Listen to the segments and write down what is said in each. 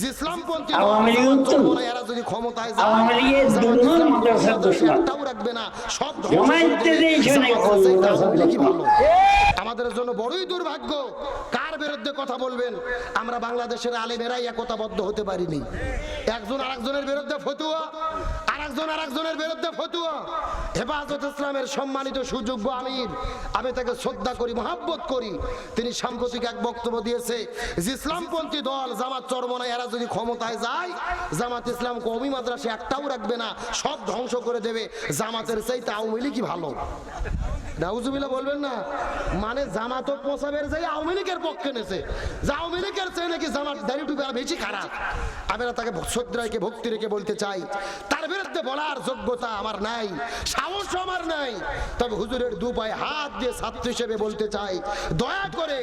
যে ইসলামপন্থী আওয়ামী লীগ এরা যদি ক্ষমতায় যায় আওয়ামী লীগের দুর্নীতি মাদ্রাসার দুশ্মন। একটাও রাখবে না সব ধ্বংস জমায়েত করে দেবে। দিয়েছে না, জামাত আছে, এটা মাদ্রাসার আওয়ামী লীগই দুশ্মন। ভালো। আমাদের জন্য বড়ই দুর্ভাগ্য। কার বিরুদ্ধে কথা বলবেন? আমরা বাংলাদেশের আলেমেরাই একতাবদ্ধ হতে পারিনি। একজন আরেকজনের বিরুদ্ধে ফতুয়া, আরেকজন আরেকজনের বিরুদ্ধে ফতুয়া। হেফাজত ইসলামের সম্মানিত সুযোগ্য আমির, আমি তাকে শ্রদ্ধা করি, মহাব্বত করি। তিনি সাম্প্রতিক এক বক্তব্য দিয়েছে যে, ইসলামপন্থী দল জামাত চরমনা এরা যদি ক্ষমতায় যায়, জামাত ইসলাম কমি মাদ্রাসা একটাও রাখবে না, সব ধ্বংস করে দেবে। জামাতের চাইতে আওয়ামী লীগই ভালো। নাউজুবিল্লা বলবেন না। মানে জামাত পোষাবের যাই আওয়ামী লীগের পক্ষে নেছে, যে আওয়ামী লীগের চেয়ে নাকি জামাত দাড়ি টুপি বেশি খারাপ। আমি না তাকে শ্রদ্ধাকে ভক্তি রেখে বলতে চাই, তার বিরুদ্ধে বলার যোগ্যতা আমার নাই, সাহস আমার নাই। তবে হুজুরের দু পায়ে হাত দিয়ে ছাত্র হিসেবে বলতে চাই, দয়া করে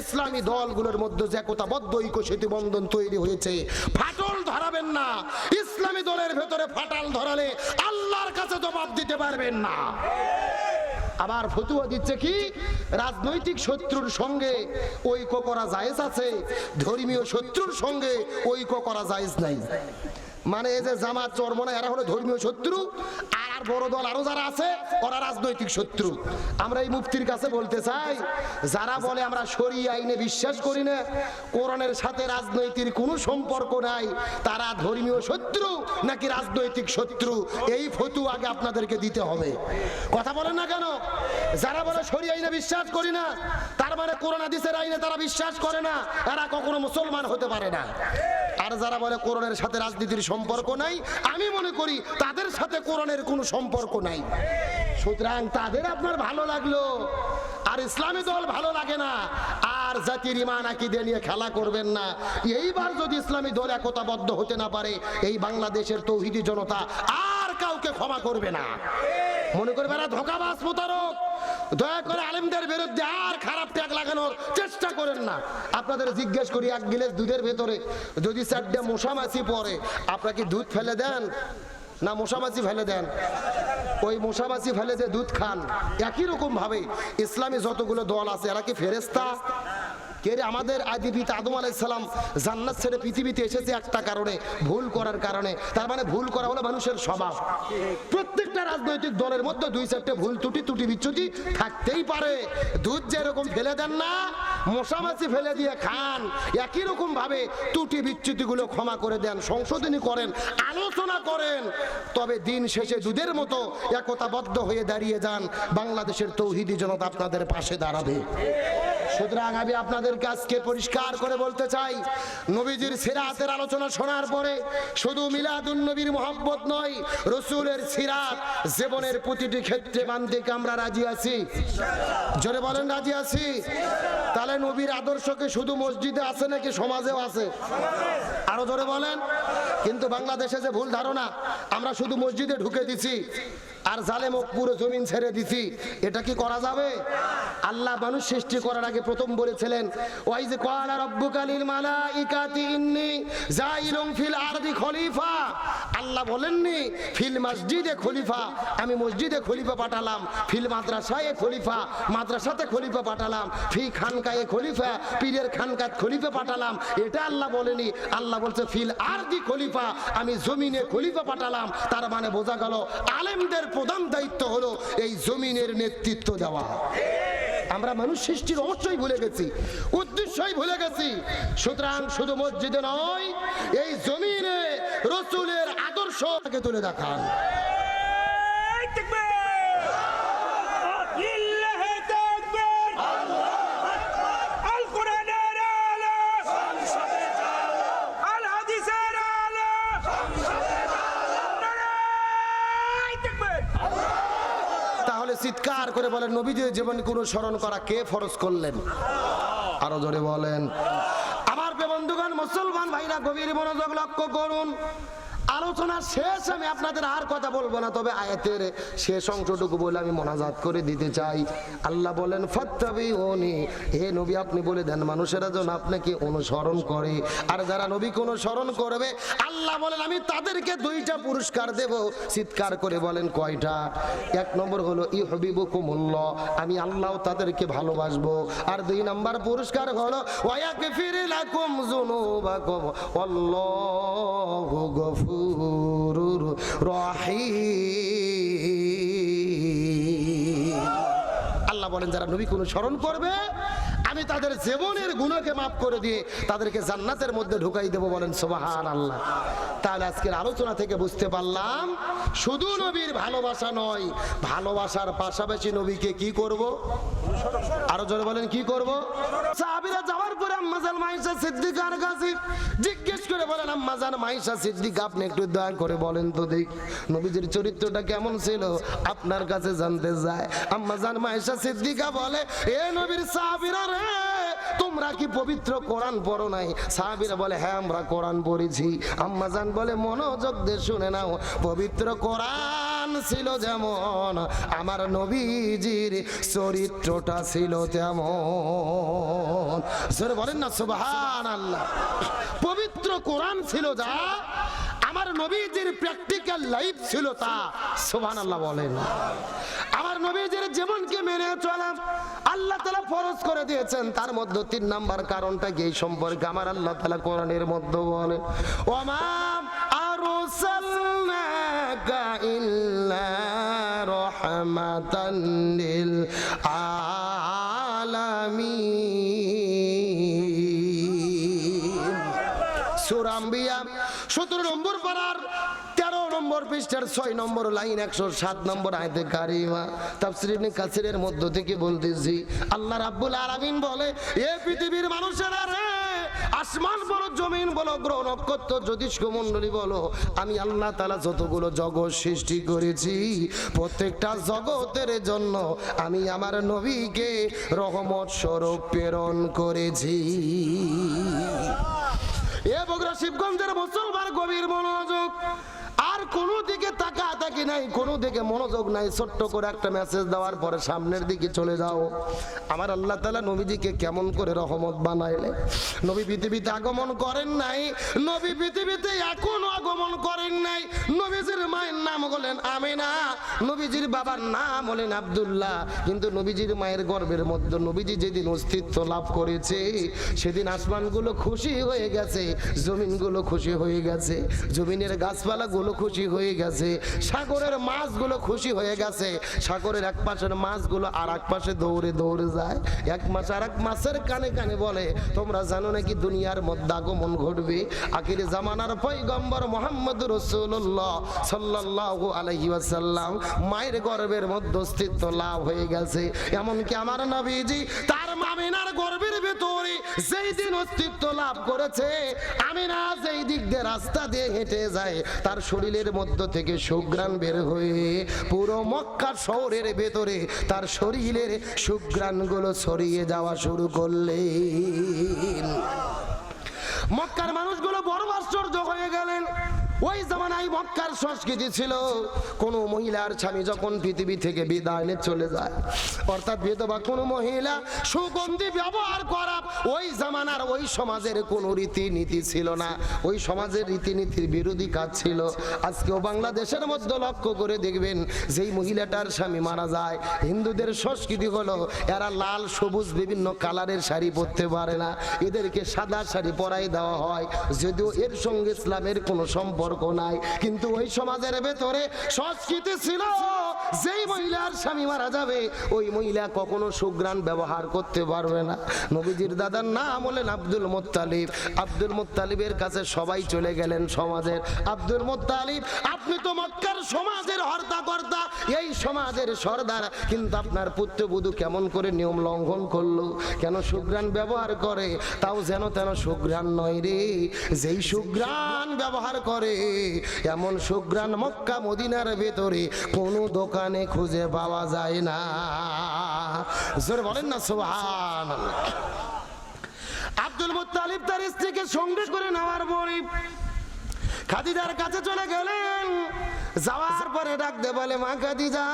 ইসলামী দলগুলোর মধ্যে যে একতাবদ্ধ ঐক্য সেতু বন্ধন তৈরি হয়েছে, ফাটল ধরাবেন না। ইসলামী দলের ভেতরে ফাটাল ধরালে আল্লাহর কাছে জবাব দিতে পারবেন না। আবার ফতুয়া দিচ্ছে কি? রাজনৈতিক শত্রুর সঙ্গে ঐক্য করা জায়েজ আছে, ধর্মীয় শত্রুর সঙ্গে ঐক্য করা জায়েজ নাই। মানে এই যে জামাত চরমনা এরা হলো ধর্মীয় শত্রু, আর বড় দল আরও যারা আছে, ওরা রাজনৈতিক শত্রু। আমরা এই মুফতির কাছে বলতে চাই, যারা বলে আমরা সরি আইনে বিশ্বাস করি না, কোরআনের সাথে রাজনৈতিক কোনো সম্পর্ক নাই, তারা ধর্মীয় শত্রু নাকি রাজনৈতিক শত্রু? এই ফতু আগে আপনাদেরকে দিতে হবে। কথা বলেন না কেন? যারা বলে সরি আইনে বিশ্বাস করি না, তার মানে কোরআন, হাদিসের আইনে তারা বিশ্বাস করে না, এরা কখনো মুসলমান হতে পারে না। আর যারা বলে কোরআনের সাথে রাজনীতির সম্পর্ক নাই, আমি মনে করি তাদের সাথে কোরআনের কোনো সম্পর্ক নাই। সুতরাং তাদের আপনার ভালো লাগল, আর ইসলামী দল ভালো লাগে না, আর জাতির ইমান আকিদে নিয়ে খেলা করবেন না। এইবার যদি ইসলামী দল একতাবদ্ধ হতে না পারে, এই বাংলাদেশের তৌহিদি জনতা আর কাউকে ক্ষমা করবে না। মনে করবে এরা ধোকাবাজ, প্রতারক। দয়া করে আলিমদের বিরুদ্ধে আর খারাপ ট্যাগ লাগানোর চেষ্টা করেন না। আপনাদের জিজ্ঞেস করি, এক গিলাস দুধের ভেতরে যদি চারটে মশামাছি পরে আপনারা আপনাকে দুধ ফেলে দেন? না, মশামাছি ফেলে দেন। ওই মশামাছি ফেলে যে দুধ খান, একই রকম ভাবে ইসলামী যতগুলো দল আছে, এরা কি ফেরেস্তা কে রে আমাদের আদি পিতা আদম আলাইসালাম জান্নাত ছেড়ে পৃথিবীতে এসেছে একটা কারণে, ভুল করার কারণে। তার মানে ভুল করা হলো মানুষের স্বভাব। প্রত্যেকটা রাজনৈতিক দলের মধ্যে দুই চারটে ভুল ত্রুটি ত্রুটি বিচ্যুতি থাকতেই পারে। দুধ যেরকম ফেলে দেন না মশামাছি ফেলে দিয়ে খান, একই রকম ভাবে ত্রুটি বিচ্যুতিগুলো ক্ষমা করে দেন, সংশোধনী করেন, আলোচনা করেন। তবে দিন শেষে দুধের মতো একতাবদ্ধ হয়ে দাঁড়িয়ে যান। বাংলাদেশের তৌহিদি জনতা আপনাদের পাশে দাঁড়াবে। সুতরাং আমি আপনাদের কাছকে পরিষ্কার করে বলতে চাই, নবীজির সিরাতের আলোচনা শোনার পরে শুধু মিলাদুন নবীর মোহাম্মত নয়, রসুলের সিরাত জীবনের প্রতিটি ক্ষেত্রে মানতে আমরা রাজি আছি? জোরে বলেন, রাজি আছি? তাহলে নবীর আদর্শকে শুধু মসজিদে আছে নাকি সমাজেও আছে? আরও জোরে বলেন। কিন্তু বাংলাদেশে যে ভুল ধারণা, আমরা শুধু মসজিদে ঢুকে দিছি। আর জালেম পুরো জমিন ছেড়ে দিছি। এটা কি করা যাবে? আল্লাহ মানুষ সৃষ্টি করার আগে প্রথম বলেছিলেন ওই যে কোয়ালা রব্বুকালিল মালাইকাতি ইন্নি জাইলুম ফিল আরদি খলিফা। আল্লাহ বলেননি, ফিল মসজিদে খলিফা। আমি মসজিদে খলিফা পাঠালাম, ফিল মাদ্রাসায় খলিফা, মাদ্রাসাতে খলিফা পাঠালাম, ফি খানকায়ে খলিফা, পীরের খানকাত খলিফা পাঠালাম। এটা আল্লাহ বলেনি, আল্লাহ বলছে, ফিল আরদি খলিফা। আমি জমিনে খলিফা পাঠালাম, তার মানে বোঝা গেল, আলেমদের প্রধান দায়িত্ব হলো এই জমিনের নেতৃত্ব দেওয়া। আমরা মানুষ সৃষ্টির অবশ্যই ভুলে গেছি, উদ্দেশ্যই ভুলে গেছি। সুতরাং শুধু মসজিদে নয়, এই জমিনে রসুলের আদর্শকে তুলে দেখান এই তাকবীর! লিল্লাহি তাকবীর! আল কোরআনের আলো! আল হাদিসের আলো! নারায়ে তাকবীর! তাহলে চিৎকার করে বলেন নবীদের জীবন কোনো স্মরণ করা কে ফরজ করলেন? আরও জোরে বলেন। আমার বন্ধুগণ, মুসলমান ভাইরা, গভীর মনোযোগ লক্ষ্য করুন। আলোচনা শেষ আমি আপনাদের আর কথা বলব না, তবে আয়াতের শেষ অংশটুকু বলে আমি মনাজাত করে দিতে চাই। আল্লাহ বলেন ফত্তাবি ওনি হে নবী, আপনি বলে দেন, মানুষেরা যেন আপনাকে অনুসরণ করে। আর যারা নবীকে অনুসরণ করবে, আল্লাহ বলেন, আমি তাদেরকে দুইটা পুরস্কার দেব। চিৎকার করে বলেন, কয়টা? এক নম্বর হলো ই হবিবুকুমুল্লাহ আমি আল্লাহ তাদেরকে ভালোবাসবো। আর দুই নম্বর পুরস্কার হলো ওয়াকে ফিরে লাকুম জুনুবাকুম আল্লাহু আল্লাহ বলেন, যারা নবী কোন স্মরণ করবে, আমি তাদের জীবনের গুণকে মাফ করে দিয়ে তাদেরকে জান্নাতের মধ্যে ঢুকাই দেবো বলেন সোবাহান আল্লাহ তাহলে আজকের আলোচনা থেকে বুঝতে পারলাম, শুধু নবীর ভালোবাসা নয়, ভালোবাসার পাশাপাশি নবীকে কি করব? আরও জোরে বলেন, কি করব? সাহাবীরা যাওয়ার পরে আম্মাজান মাইশা সিদ্দিকার কাছে জিজ্ঞেস করে বলেন আম্মাজান মাইশা সিদ্দিক, আপনি একটু দয়া করে বলেন তো দেখ নবীজির চরিত্রটা কেমন ছিল? আপনার কাছে জানতে যায় আম্মাজান মাইশা সিদ্দিকা বলে, এ নবীর সাহাবীরা রে, তোমরা কি পবিত্র কোরআন পড়ো নাই? সাহাবীরা বলে হ্যাঁ আমরা কোরআন পড়েছি। আম্মাজান বলে, মনোযোগ দিয়ে শুনে নাও, পবিত্র কোরআন ছিল যেমন আমার নবীজির চরিত্রটা ছিল তেমন। জোরে বলেন না সুবহান আল্লাহ পবিত্র কোরআন ছিল যা, আমার নবীজির প্র্যাকটিক্যাল লাইফ ছিল তা। সুবহান আল্লাহ বলেন। আমার নবীজির জীবনকে মেনে চলা, আল্লাহ তালা ফরজ করে দিয়েছেন। তার মধ্যে তিন নাম্বার কারণটা কি এই সম্পর্কে আমার আল্লাহ তালা কোরআনের মধ্যে বলে ওমাম আরসালনাকা রাহমাতান লিল আলামিন। সুরাম্বিয়া সতেরো নম্বর পাড়ার তেরো নম্বর পৃষ্ঠার, ছয় নম্বর লাইন, একশো সাত নম্বর আয়তে কারিমা। তাফসিরিনে কাসিরের মধ্য থেকে বলতেছি, আল্লাহ রাব্বুল আলামিন বলে, এ পৃথিবীর মানুষেরা বলো গ্রহ নক্ষত্র জ্যোতিষ্ক মণ্ডলী, বলো, আমি আল্লাহ তালা যতগুলো জগৎ সৃষ্টি করেছি, প্রত্যেকটা জগতের জন্য আমি আমার নবীকে রহমত স্বরূপ প্রেরণ করেছি। এ বগুড়া, শিবগঞ্জের মুসলমান গভীর মনোযোগ। আর কোনো দিকে তাকা তাকি নাই, কোনো দিকে মনোযোগ নাই। ছোট্ট করে একটা মেসেজ দেওয়ার পরে সামনের দিকে চলে যাও। আমার আল্লাহ তালা নবীজিকে কেমন করে রহমত বানাইলে নবী পৃথিবীতে আগমন করেন নাই, নবী পৃথিবীতে এখনও আগমন করেন নাই। নবীজির মায়ের নাম হলেন আমিনা, নবীজির বাবার নাম হলেন আবদুল্লাহ। কিন্তু নবীজির মায়ের গর্বের মধ্যে নবীজি যেদিন অস্তিত্ব লাভ করেছে, সেদিন আসমানগুলো খুশি হয়ে গেছে, জমিনগুলো খুশি হয়ে গেছে, জমিনের গাছপালাগুলো খুশি হয়ে গেছে। সাগরের মাছগুলো খুশি হয়ে গেছে। সাগরের এক পাশের মাছগুলো আর এক পাশে দৌড়ে দৌড়ে যায়। এক মাছ আর এক মাছের কানে কানে বলে, তোমরা জানো নাকি দুনিয়ার মধ্যে আগমন ঘটবে? আখির জামানার পৈগম্বর মোহাম্মদ রসুল্লাহ সাল্লাহ আলহি ওয়াসাল্লাম মায়ের গর্বের মধ্যে অস্তিত্ব লাভ হয়ে গেছে। এমনকি আমার নবীজি তার মামিনার গর্বের ভেতরে যেই দিন অস্তিত্ব লাভ করেছে, আমিনা যেই দিক দিয়ে রাস্তা দিয়ে হেঁটে যায়, তার শরীরের মধ্য থেকে সুগ্রাণ বের হয়ে পুরো মক্কা শহরের ভেতরে তার শরীরের সুগ্রাণগুলো ছড়িয়ে যাওয়া শুরু করলেন। মক্কার মানুষগুলো মক্কার সংস্কৃতি ছিল, কোন মহিলার স্বামী যখন পৃথিবী থেকে বিদায় নিয়ে চলে যায়, অর্থাৎ বিধবা কোনো মহিলা সুগন্ধি ব্যবহার করা ওই জামানার, ওই সমাজের কোনো রীতিনীতি ছিল না। ওই সমাজের রীতিনীতির বিরোধী কাজ ছিল। আজকেও বাংলাদেশের মধ্যে লক্ষ্য করে দেখবেন, যেই মহিলাটার স্বামী মারা যায়, হিন্দুদের সংস্কৃতি হলো, এরা লাল, সবুজ, বিভিন্ন কালারের শাড়ি পরতে পারে না। এদেরকে সাদা শাড়ি পরাই দেওয়া হয়, যদিও এর সঙ্গে ইসলামের কোনো সম্পর্ক নাই। কিন্তু ওই সমাজের ভেতরে সংস্কৃতি ছিল যেই মহিলার স্বামী মারা যাবে, ওই মহিলা কখনো সুগ্রাণ ব্যবহার করতে পারবে না। নবীজির দাদার নাম হলেন আব্দুল মোত্তালিব। আব্দুল মোত্তালিবের কাছে সবাই চলে গেলেন সমাজের। আব্দুল মোত্তালিব, আপনি তো মক্কার সমাজের হর্তা কর্তা এই সমাজের সর্দার। কিন্তু আপনার পুত্রবধূ কেমন করে নিয়ম লঙ্ঘন করল? কেন সুগ্রাণ ব্যবহার করে? তাও যেন তেন সুগ্রাণ নয় রে। যেই সুগ্রাণ ব্যবহার করে এমন সুগ্রাণ মক্কা মদিনার ভেতরে কোনো দোকানে খুঁজে পাওয়া যায় না। জোরে বলেন না সোহান আব্দুল মুত্তালিব তার স্ত্রীকে সঙ্গে করে নেওয়ার পরে খাদিজার কাছে চলে গেলেন। যাওয়ার পরে ডাকতে বলে, মা খাদিজা,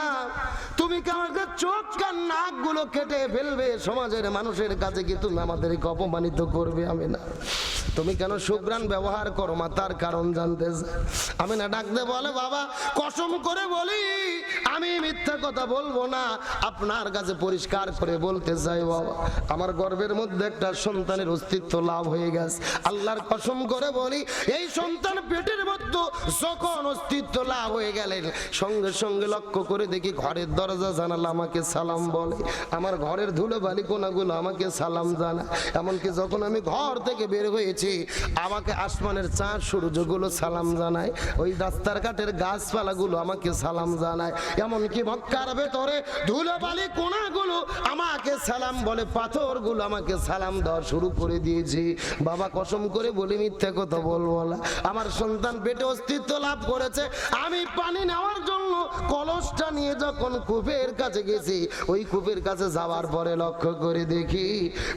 তুমি আমাকে চোখ কান নাকগুলো কেটে ফেলবে? সমাজের মানুষের কাছে কি তুমি আমাদেরকে অপমানিত করবে? আমি না। তুমি কেন সুগ্রাণ ব্যবহার করো মা? তার কারণ জানতে আমি না ডাকতে বলে, বাবা, কসম করে বলি, আমি মিথ্যা কথা বলব না। আপনার কাছে পরিষ্কার করে বলতে চাই, বাবা, আমার গর্বের মধ্যে একটা সন্তানের অস্তিত্ব লাভ হয়ে গেছে। আল্লাহর কসম করে বলি, এই সন্তান পেটের মধ্যে যখন অস্তিত্ব লাভ হয়ে গেলেন সঙ্গে সঙ্গে লক্ষ্য করে দেখি ঘরের দরজা, জানালা আমাকে সালাম বলে। আমার ঘরের ধুলো বালি কোনাগুলো আমাকে সালাম জানা এমনকি যখন আমি ঘর থেকে বের হয়েছি আমাকে আসমানের চাঁদ সূর্যগুলো সালাম জানায়, ওই রাস্তার ঘাটের গাছপালাগুলো আমাকে সালাম জানায়। এমনকি মক্কার ভেতরে ধুলো বালি কোনাগুলো আমাকে সালাম বলে, পাথরগুলো আমাকে সালাম দেওয়া শুরু করে দিয়েছি। বাবা কসম করে বলি, মিথ্যে কথা বলব না। আমার সন্তান পেটে অস্তিত্ব লাভ করেছে। আমি পানি নেওয়ার জন্য কলসটা নিয়ে যখন কূপের কাছে গেছি, ওই কূপের কাছে যাওয়ার পরে লক্ষ্য করে দেখি,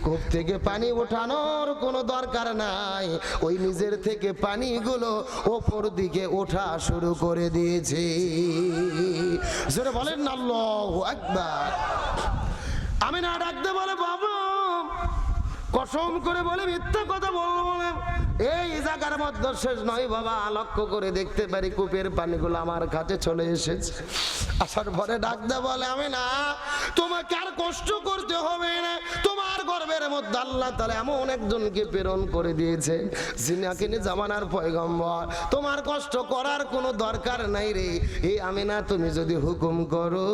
কূপ থেকে পানি ওঠানোর কোনো দরকার নাই ওই নিজের থেকে পানিগুলো ওপর দিকে ওঠা শুরু করে দিয়েছে। সেটা বলেন না আকবার। আমি না ডাকতে বলে বাবা, কসম করে বলে মিথ্যা কথা বলব বলে। এই জায়গার মধ্যে শেষ নয় বাবা, লক্ষ্য করে দেখতে পারি কূপের পানিগুলো আমার কাছে চলে এসেছে। আসার পরে ডাকতে বলে, আমি না, তোমাকে আর কষ্ট করতে হবে না। তোমার গর্বের মধ্যে আল্লাহ তাহলে এমন একজনকে প্রেরণ করে দিয়েছে যিনাকে নিয়ে জামানার পয়গম্বর। তোমার কষ্ট করার কোনো দরকার নাই রে। এই আমি না তুমি যদি হুকুম করো,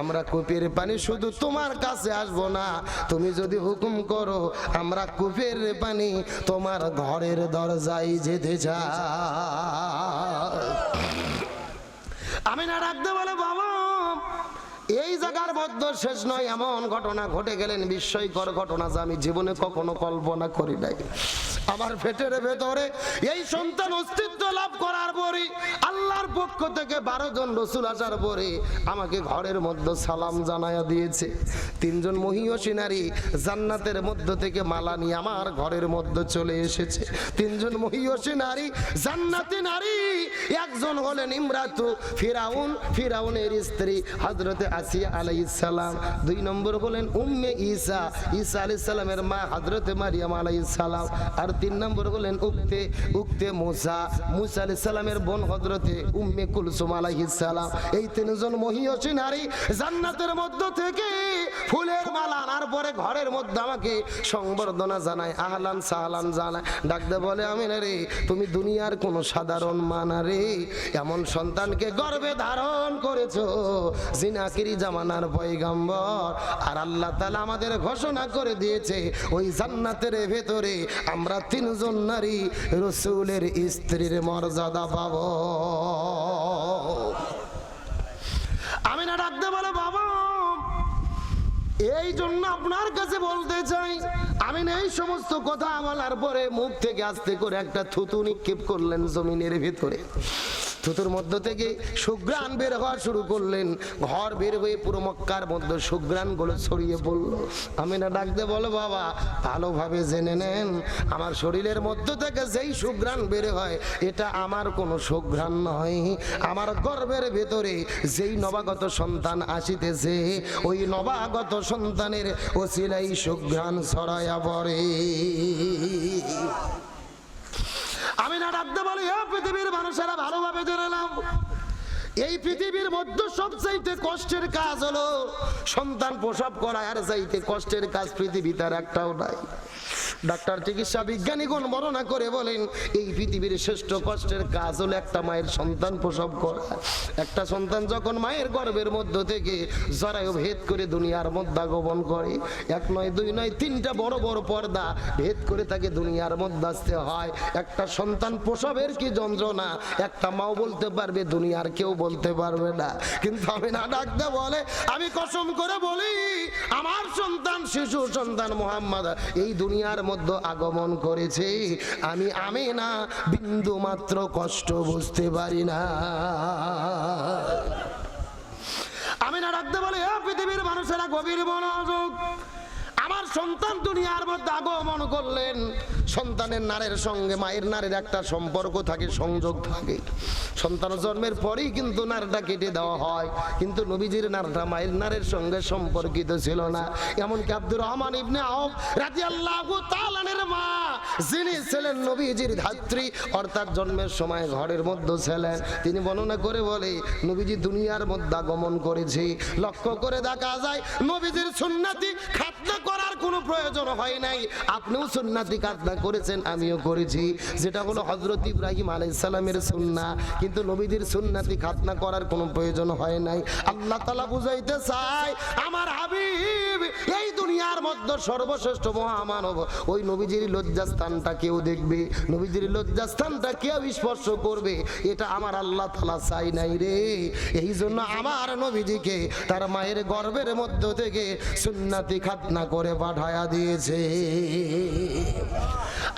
আমরা কূপের পানি শুধু তোমার কাছে আসব না। তুমি যদি হুকুম করো, আমরা কূপের পানি তোমার ঘরের দরজায় যেতে চাই। আমি না রাখতে বলে, বাবা এই জায়গার মধ্যে শেষ নয়, এমন ঘটনা ঘটে গেলেন বিস্ময়কর ঘটনা যা আমি জীবনে কখনো কল্পনা করি নাই। আমার পেটের ভেতরে। এই সন্তান অস্তিত্ব লাভ করার পরে আল্লাহর পক্ষ থেকে বারো জন রসুল আসার পরে আমাকে ঘরের মধ্যে সালাম জানায়া দিয়েছে। তিনজন মহিয়সী নারী জান্নাতের মধ্য থেকে মালা নিয়ে আমার ঘরের মধ্যে চলে এসেছে। তিনজন মহিয়সী নারী জান্নাতি নারী, একজন হলেন ইমরাতু ফিরাউন, ফিরাউনের স্ত্রী হজরতে আসিয়া আলাইহিস সালাম। দুই নম্বর হলেন উম্মে ঈসা ঈসা আলাইহিস সালামের মা হজরতে মারিয়াম আলাইহিস সালাম। আর তিন নম্বর হলেন উক্তে উক্তে মুসা মুসা আলি সালামের বোন হজরতে উম্মে কুলসুম আলাইহিস সালাম। এই তিনজন মহিয়সী নারী জান্নাতের মধ্য থেকে ফুলের মালা আনার পরে ঘরের মধ্যে আমাকে সংবর্ধনা জানায়, আহলান সাহলান জানায়। ডাকতে বলে আমি রে, তুমি দুনিয়ার কোনো সাধারণ মানা রে। এমন সন্তানকে গর্বে ধারণ করেছ, জিনাকিরি জামানার পয়গাম্বর। আর আল্লাহ তালা আমাদের ঘোষণা করে দিয়েছে, ওই জান্নাতের ভেতরে আমরা তিনজন নারী, রসুলের স্ত্রীর মর্যাদা পাবো আমি না ডাকতে বলে বাবা এই জন্য আপনার কাছে বলতে চাই, আমি এই সমস্ত কথা বলার পরে মুখ থেকে আস্তে করে একটা থুতু নিক্ষেপ করলেন জমিনের ভিতরে। থুতুর মধ্য থেকে সুগ্রাণ বের হওয়া শুরু করলেন। ঘর বের হয়ে পুরো মক্কার মধ্যে সুগ্রাণগুলো ছড়িয়ে পড়ল। আমি না ডাকতে বলো বাবা, ভালোভাবে জেনে নেন। আমার শরীরের মধ্য থেকে যেই সুগ্রাণ বের হয়, এটা আমার কোনো সুগ্রাণ নয়। আমার গর্বের ভেতরে যেই নবাগত সন্তান আসিতেছে, ওই নবাগত সন্তানের ওসিলাই সুঘ্রাণ ছড়াইয়া পড়ে। পৃথিবীর মানুষেরা ভালোভাবে এই পৃথিবীর মধ্যে কষ্টের কাজ হলো সন্তান প্রসব করা আর চাইতে কষ্টের কাজ একটাও নাই। ডাক্তার চিকিৎসা বিজ্ঞানীগণ বর্ণনা করে বলেন, এই পৃথিবীর শ্রেষ্ঠ কষ্টের কাজ হলো একটা মায়ের সন্তান প্রসব করা। একটা সন্তান যখন মায়ের গর্ভের মধ্য থেকে জরায়ু ভেদ করে দুনিয়ার মধ্যে আগমন করে, এক নয়, দুই নয়, তিনটা বড় বড় পর্দা ভেদ করে তাকে দুনিয়ার মধ্যে আসতে হয়। একটা সন্তান প্রসবের কি যন্ত্রণা? একটা মাও বলতে পারবে, দুনিয়ার কেউ বলতে পারবে না। কিন্তু আমি না ডাকতে বলে, আমি কসম করে বলি, আমার সন্তান শিশু সন্তান মোহাম্মদ, এই দুনিয়ার মধ্যে আগমন করেছে। আমি আমি না বিন্দু মাত্র কষ্ট বুঝতে পারি না। আমি না ডাকতে বলে "এ পৃথিবীর মানুষেরা গভীর মনোযোগ আমার সন্তান দুনিয়ার মধ্যে আগমন করলেন। সন্তানের নারের সঙ্গে মায়ের নারের একটা সম্পর্ক থাকে, সংযোগ থাকে। সন্তান জন্মের পরেই কিন্তু নারটা কেটে দেওয়া হয়। কিন্তু নবীজির নারটা মায়ের নারের সঙ্গে সম্পর্কিত ছিল না। এমনকি আব্দুর রহমান ইবনে আউফ রাদিয়াল্লাহু তাআলার মা, যিনি ছিলেন নবীজির ধাত্রী, অর্থাৎ জন্মের সময় ঘরের মধ্যে ছিলেন। তিনি বর্ণনা করে বলে, নবীজি দুনিয়ার মধ্যে আগমন করেছে। লক্ষ্য করে দেখা যায়, নবীজির সুন্নাতি খাতনা করার কোনো প্রয়োজন হয় নাই। আপনিও সুন্নাতি খাতনা করেছেন, আমিও করেছি। যেটা হলো হজরত ইব্রাহিম আলাইহিস সালামের সুন্না, কিন্তু নবীদের সুন্নাতি খাতনা করার কোনো প্রয়োজন হয় নাই। আল্লাহ তাআলা বুঝাইতে চায়, আমার হাবিব, এই দুনিয়ার মধ্যে সর্বশ্রেষ্ঠ মহামানব। ওই নবীজির লজ্জাস্থানটা কেউ দেখবে? নবীজির লজ্জাস্থানটা কেউ স্পর্শ করবে? এটা আমার আল্লাহ তালা চাই নাই রে। এই জন্য আমার নবীজিকে তার মায়ের গর্ভের মধ্য থেকে সুন্নাতি খাতনা করে পাঠায়া দিয়েছে।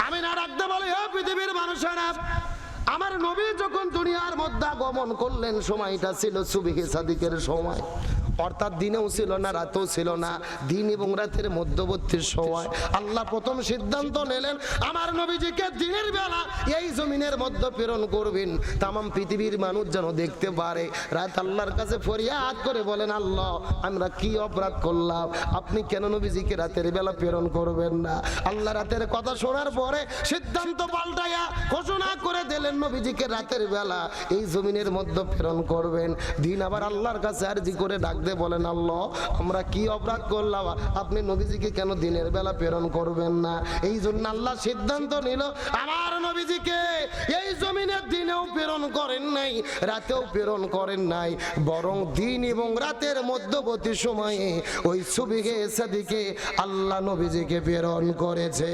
আমি না রাখতে বলি, হে পৃথিবীর মানুষেরা, আমার নবী যখন দুনিয়ার মধ্যে আগমন করলেন, সময়টা ছিল সুবিহে সাদিকের সময়। অর্থাৎ দিনেও ছিল না, রাতেও ছিল না, দিন এবং রাতের মধ্যবর্তী সময়। আল্লাহ প্রথম সিদ্ধান্ত নিলেন, আমার নবীজিকে দিনের বেলা এই জমিনের মধ্যে প্রেরণ করবেন। তাম পৃথিবীর মানুষ যেন দেখতে পারে। রাত আল্লাহর কাছে ফরিয়াদ করে বলেন, আল্লাহ, আমরা কি অপরাধ করলাম? আপনি কেন নবীজিকে রাতের বেলা প্রেরণ করবেন না? আল্লাহ রাতের কথা শোনার পরে সিদ্ধান্ত পাল্টাইয়া ঘোষণা করে দিলেন, নবীজিকে রাতের বেলা এই জমিনের মধ্যে প্রেরণ করবেন। দিন আবার আল্লাহর কাছে আরজি করে ডাক দিয়ে বলেন, আল্লাহ, আমরা কি অপরাধ করলাম? আপনি নবীজিকে কেন দিনের বেলা প্রেরণ করবেন না? এই জন্য আল্লাহ সিদ্ধান্ত নিল, আমার নবীজিকে এই জমিনের দিনেও প্রেরণ করেন নাই, রাতেও প্রেরণ করেন নাই, বরং দিন এবং রাতের মধ্যবর্তী সময়ে ওই সুবিগে সাদিকে আল্লাহ নবীজিকে প্রেরণ করেছে।